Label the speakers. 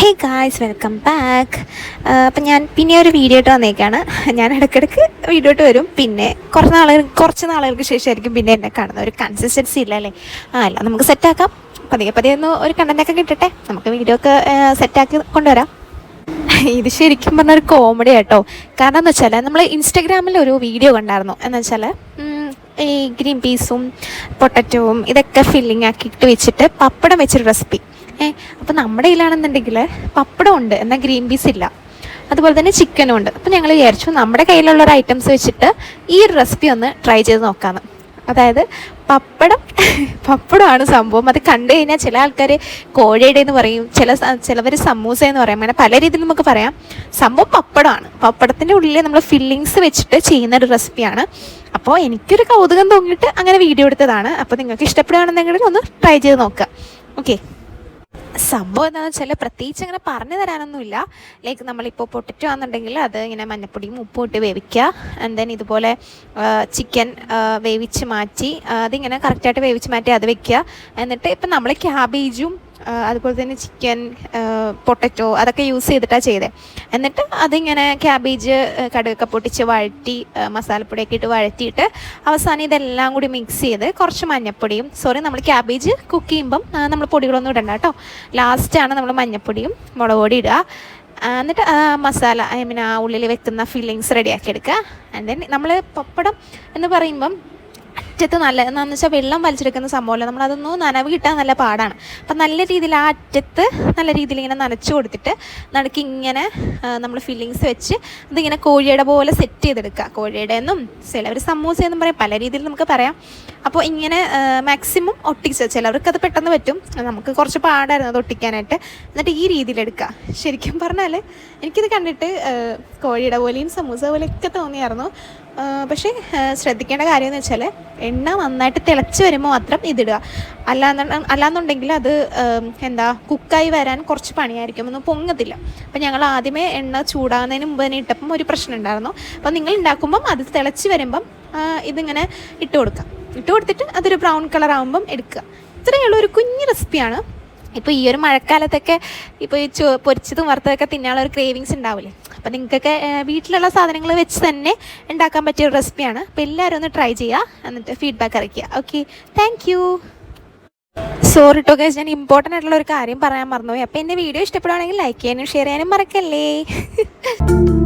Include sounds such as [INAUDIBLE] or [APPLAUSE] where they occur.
Speaker 1: Hey guys welcome back അപ്പം ഞാൻ പിന്നെ ഒരു വീഡിയോ ആയിട്ട് വന്നേക്കാണ്. ഞാൻ ഇടയ്ക്കിടയ്ക്ക് വീഡിയോ ഇട്ട് വരും. പിന്നെ കുറച്ച് നാളുകൾ കുറച്ച് നാളുകൾക്ക് ശേഷമായിരിക്കും പിന്നെ എന്നെ കാണുന്നത്. ഒരു കൺസിസ്റ്റൻസി ഇല്ല അല്ലേ? ആ അല്ല നമുക്ക് സെറ്റാക്കാം പതിയെ പതിയെ ഒന്ന് ഒരു കണ്ടന്റൊക്കെ കിട്ടട്ടെ. നമുക്ക് വീഡിയോ ഒക്കെ സെറ്റാക്കി കൊണ്ടുവരാം. ഇത് ശരിക്കും പറഞ്ഞ ഒരു കോമഡി കേട്ടോ കാരണം എന്ന് വെച്ചാൽ നമ്മൾ ഇൻസ്റ്റഗ്രാമിൽ ഒരു വീഡിയോ കണ്ടായിരുന്നു. എന്ന് വെച്ചാൽ ഈ ഗ്രീൻ പീസും പൊട്ടറ്റോവും ഇതൊക്കെ ഫില്ലിംഗ് ആക്കിയിട്ട് വെച്ചിട്ട് പപ്പടം വെച്ചൊരു റെസിപ്പി ഏ അപ്പോൾ നമ്മുടെ കയ്യിലാണെന്നുണ്ടെങ്കിൽ പപ്പടം ഉണ്ട് എന്നാൽ ഗ്രീൻ പീസ് ഇല്ല. അതുപോലെ തന്നെ ചിക്കനും ഉണ്ട്. അപ്പോൾ ഞങ്ങൾ വിചാരിച്ചു നമ്മുടെ കയ്യിലുള്ള ഒരു ഐറ്റംസ് വെച്ചിട്ട് ഈ ഒരു റെസിപ്പി ഒന്ന് ട്രൈ ചെയ്ത് നോക്കാമെന്ന് അതായത് പപ്പടം പപ്പടമാണ് സംഭവം. അത് കണ്ടു കഴിഞ്ഞാൽ ചില ആൾക്കാർ കോഴയുടെ എന്ന് പറയും ചില ചിലവർ സമൂസ എന്ന് പറയും. അങ്ങനെ പല രീതിയിൽ നമുക്ക് പറയാം. സംഭവം പപ്പടമാണ്. പപ്പടത്തിന്റെ ഉള്ളിൽ നമ്മൾ ഫില്ലിങ്സ് വെച്ചിട്ട് ചെയ്യുന്ന ഒരു റെസിപ്പിയാണ് അപ്പോൾ എനിക്കൊരു കൗതുകം തോന്നിയിട്ട് അങ്ങനെ വീഡിയോ എടുത്തതാണ്. അപ്പോൾ നിങ്ങൾക്ക് ഇഷ്ടപ്പെടുകയാണെന്നുണ്ടെങ്കിൽ ഒന്ന് ട്രൈ ചെയ്ത് നോക്കുക. ഓക്കെ സംഭവം എന്താണെന്ന് വെച്ചാൽ പ്രത്യേകിച്ച് അങ്ങനെ പറഞ്ഞു തരാനൊന്നുമില്ല. ലൈക്ക് നമ്മളിപ്പോൾ പൊട്ടറ്റോ ആണെന്നുണ്ടെങ്കിൽ അത് ഇങ്ങനെ മഞ്ഞപ്പൊടിയും ഉപ്പും ഇട്ട് വേവിക്കുക. ആൻഡ് ദെൻ ഇതുപോലെ ചിക്കൻ വേവിച്ച് മാറ്റി അതിങ്ങനെ കറക്റ്റായിട്ട് വേവിച്ച് മാറ്റി അത് വെക്കുക. എന്നിട്ട് ഇപ്പം നമ്മൾ ക്യാബേജും അതുപോലെ തന്നെ ചിക്കൻ പൊട്ടറ്റോ അതൊക്കെ യൂസ് ചെയ്തിട്ടാണ് ചെയ്തത് എന്നിട്ട് അതിങ്ങനെ ക്യാബേജ് കടുകൊക്കെ പൊട്ടിച്ച് വഴറ്റി മസാലപ്പൊടിയൊക്കെ ഇട്ട് വഴറ്റിയിട്ട് അവസാനം ഇതെല്ലാം കൂടി മിക്സ് ചെയ്ത് കുറച്ച് മഞ്ഞപ്പൊടിയും സോറി നമ്മൾ ക്യാബേജ് കുക്ക് ചെയ്യുമ്പം നമ്മൾ പൊടികളൊന്നും ഇടണ്ട കേട്ടോ. ലാസ്റ്റാണ് നമ്മൾ മഞ്ഞപ്പൊടിയും മുളക് പൊടി ഇടുക. എന്നിട്ട് മസാല ഐ മീൻ ആ ഉള്ളിൽ വെക്കുന്ന ഫില്ലിങ്സ് റെഡിയാക്കി എടുക്കുക. ആൻഡ് ദെൻ നമ്മൾ പപ്പടം എന്ന് പറയുമ്പം അറ്റത്ത് നല്ല എന്താണെന്ന് വെച്ചാൽ വെള്ളം വലിച്ചെടുക്കുന്ന സംഭവമല്ല. നമ്മൾ അതൊന്നും നനവ് കിട്ടാൻ നല്ല പാടാണ്. അപ്പം നല്ല രീതിയിൽ ആ അറ്റത്ത് നല്ല രീതിയിൽ ഇങ്ങനെ നനച്ച് കൊടുത്തിട്ട് നടുക്ക് ഇങ്ങനെ നമ്മൾ ഫില്ലിങ്സ് വെച്ച് അതിങ്ങനെ കോഴിയുടെ പോലെ സെറ്റ് ചെയ്തെടുക്കുക. കോഴിയുടെ എന്നും ചിലവർ സമൂസ എന്നും പറയും. പല രീതിയിൽ നമുക്ക് പറയാം. അപ്പോൾ ഇങ്ങനെ മാക്സിമം ഒട്ടിച്ച് ചിലവർക്ക് അത് പെട്ടെന്ന് പറ്റും. നമുക്ക് കുറച്ച് പാടായിരുന്നു അത് ഒട്ടിക്കാനായിട്ട്. എന്നിട്ട് ഈ രീതിയിലെടുക്കുക ശരിക്കും പറഞ്ഞാൽ എനിക്കിത് കണ്ടിട്ട് കോഴിയുടെ പോലെയും സമൂസ പോലെയൊക്കെ തോന്നിയായിരുന്നു. പക്ഷേ ശ്രദ്ധിക്കേണ്ട കാര്യം എന്ന് വെച്ചാൽ എണ്ണ നന്നായിട്ട് തിളച്ച് വരുമ്പോൾ മാത്രം ഇതിടുക. അല്ലാന്ന് അല്ലാന്നുണ്ടെങ്കിൽ അത് എന്താ കുക്കായി വരാൻ കുറച്ച് പണിയായിരിക്കും. ഒന്നും പൊങ്ങത്തില്ല. അപ്പം ഞങ്ങൾ ആദ്യമേ എണ്ണ ചൂടാകുന്നതിന് മുമ്പ് തന്നെ ഇട്ടപ്പം ഒരു പ്രശ്നം ഉണ്ടായിരുന്നു. അപ്പം നിങ്ങൾ ഉണ്ടാക്കുമ്പം അത് തിളച്ച് വരുമ്പം ഇതിങ്ങനെ ഇട്ട് കൊടുക്കാം ഇട്ട് കൊടുത്തിട്ട് അതൊരു ബ്രൗൺ കളർ ആകുമ്പം എടുക്കുക ഇത്രയുള്ള ഒരു കുഞ്ഞു റെസിപ്പിയാണ് ഇപ്പോൾ ഈ ഒരു മഴക്കാലത്തൊക്കെ ഇപ്പോൾ ഈ ചോ പൊരിച്ചതും വറുത്തതൊക്കെ തിന്നാനുള്ള ഒരു ക്രേവിങ്സ് ഉണ്ടാവില്ലേ? അപ്പോൾ നിങ്ങൾക്കൊക്കെ വീട്ടിലുള്ള സാധനങ്ങൾ വെച്ച് തന്നെ ഉണ്ടാക്കാൻ പറ്റിയ ഒരു റെസിപ്പിയാണ് അപ്പോൾ എല്ലാവരും ഒന്ന് ട്രൈ ചെയ്യുക എന്നിട്ട് ഫീഡ്ബാക്ക് അറിയിക്കുക. ഓക്കെ താങ്ക് യു സോറി ടോ ഞാൻ ഇമ്പോർട്ടന്റ് ആയിട്ടുള്ള ഒരു കാര്യം പറയാൻ മറന്നുപോയി. അപ്പോൾ എന്റെ വീഡിയോ ഇഷ്ടപ്പെടുവാണെങ്കിൽ ലൈക്ക് ചെയ്യാനും ഷെയർ ചെയ്യാനും മറക്കല്ലേ? [LAUGHS]